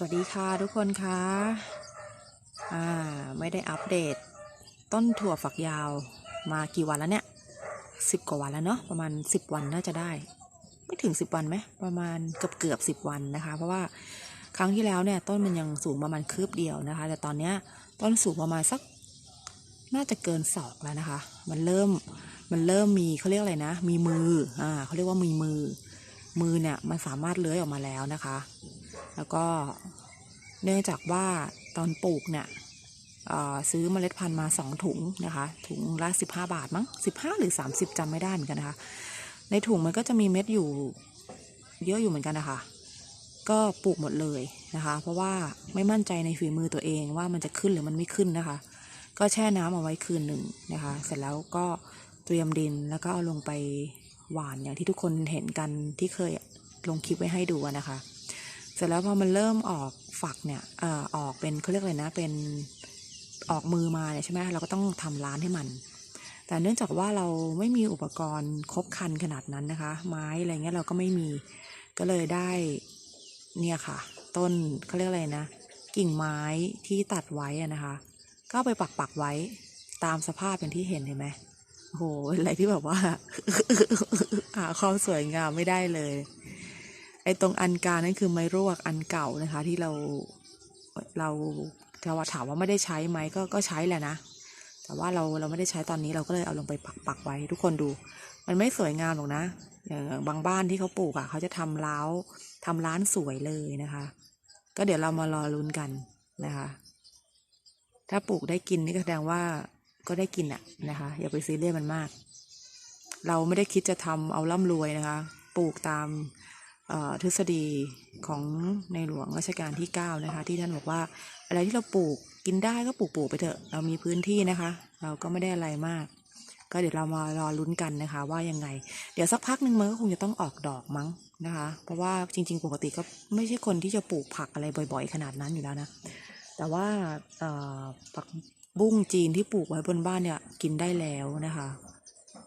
สวัสดีค่ะทุกคนคะอ่าไม่ได้อัปเดต ต้นถั่วฝักยาวมากี่วันแล้วเนี่ยสิบกว่าวันแล้วเนาะประมาณสิบวันน่าจะได้ ไม่ถึงสิบวันไหมประมาณเกือบเกือบสิบวันนะคะ เพราะว่าครั้งที่แล้วเนี่ยต้นมันยังสูงประมาณคืบเดียวนะคะ แต่ตอนเนี้ยต้นสูงประมาณสักน่าจะเกินศอกแล้วนะคะ มันเริ่มมันเริ่มมีเขาเรียกอะไรนะ มีมืออ่าเขาเรียกว่ามีมือ มือเนี่ยมันสามารถเลื้อยออกมาแล้วนะคะ แล้วก็เนื่องจากว่าตอนปลูกเนี่ยซื้อเมล็ดพันธุ์มาสองถุงนะคะ ถุงละสิบห้าบาทมั้งสิบห้าหรือสามสิบจำไม่ได้เหมือนกันนะคะ ในถุงมันก็จะมีเม็ดอยู่เยอะอยู่เหมือนกันนะคะ ก็ปลูกหมดเลยนะคะ เพราะว่าไม่มั่นใจในฝีมือตัวเองว่ามันจะขึ้นหรือมันไม่ขึ้นนะคะ ก็แช่น้ำเอาไว้คืนหนึ่งนะคะ เสร็จแล้วก็เตรียมดินแล้วก็เอาลงไป หวานอย่างที่ทุกคนเห็นกันที่เคยลงคลิปไว้ให้ดูนะคะ เสร็จแล้วพอมันเริ่มออกฝักเนี่ยเอ่อออกเป็นเขาเรียกอะไรนะเป็นออกมือมาเนี่ยใช่ไหมเราก็ต้องทำร้านให้มัน แต่เนื่องจากว่าเราไม่มีอุปกรณ์ครบครันขนาดนั้นนะคะ ไม้อะไรเงี้ยเราก็ไม่มีก็เลยได้เนี่ยค่ะ ต้นเขาเรียกอะไรนะ กิ่งไม้ที่ตัดไว้นะคะ ก็ไปปักปักไว้ตามสภาพอย่างที่เห็นเห็นไหม โอ้โหอะไรที่แบบว่า หาความสวยงามไม่ได้เลย ไอ้ตรงอันกานั่นคือไม้รวกอันเก่านะคะ ที่เราเราจะว่าถามว่าไม่ได้ใช้ไหมก็ก็ใช้แหละนะ แต่ว่าเราเราไม่ได้ใช้ตอนนี้เราก็เลยเอาลงไปปักปักไว้ ทุกคนดู มันไม่สวยงามหรอกนะอย่างบางบ้านที่เขาปลูกอะ่ะ เขาจะทำล้าวทำร้านสวยเลยนะคะ ก็เดี๋ยวเรามารอลุ้นกันนะคะ ถ้าปลูกได้กินนี่ก็แสดงว่า ก็ได้กินอะนะคะ อย่าไปซีเรียสมันมาก เราไม่ได้คิดจะทำเอาร่ำรวยนะคะ ปลูกตามทฤษฎีของในหลวงรัชกาลที่ 9 นะคะ ที่ท่านบอกว่าอะไรที่เราปลูกกินได้ก็ปลูกปลูกไปเถอะ เรามีพื้นที่นะคะ เราก็ไม่ได้อะไรมาก ก็เดี๋ยวเรามารอลุ้นกันนะคะ ว่ายังไง เดี๋ยวสักพักหนึ่งมันก็คงจะต้องออกดอกมั้งนะคะ เพราะว่าจริง ๆ ปกติก็ไม่ใช่คนที่จะปลูกผักอะไรบ่อย ๆ ขนาดนั้นอยู่แล้วนะ แต่ว่าผักบุ้งจีนที่ปลูกไว้บนบ้านเนี่ยกินได้แล้วนะคะ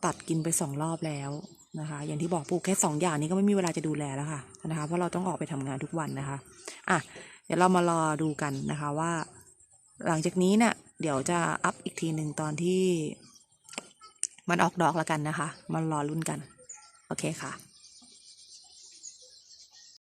ตัดกินไปสองรอบแล้วนะคะ อย่างที่บอกปลูกแค่สองอย่างนี้ก็ไม่มีเวลาจะดูแลแล้วค่ะนะคะเพราะเราต้องออกไปทำงานทุกวันนะคะอะเดี๋ยวเรามารอดูกันนะคะว่า หลังจากนี้เนี่ยเดี๋ยวจะอัพอีกทีหนึ่งตอนที่มันออกดอกแล้วกันนะคะมารอรุ่นกัน โอเคค่ะ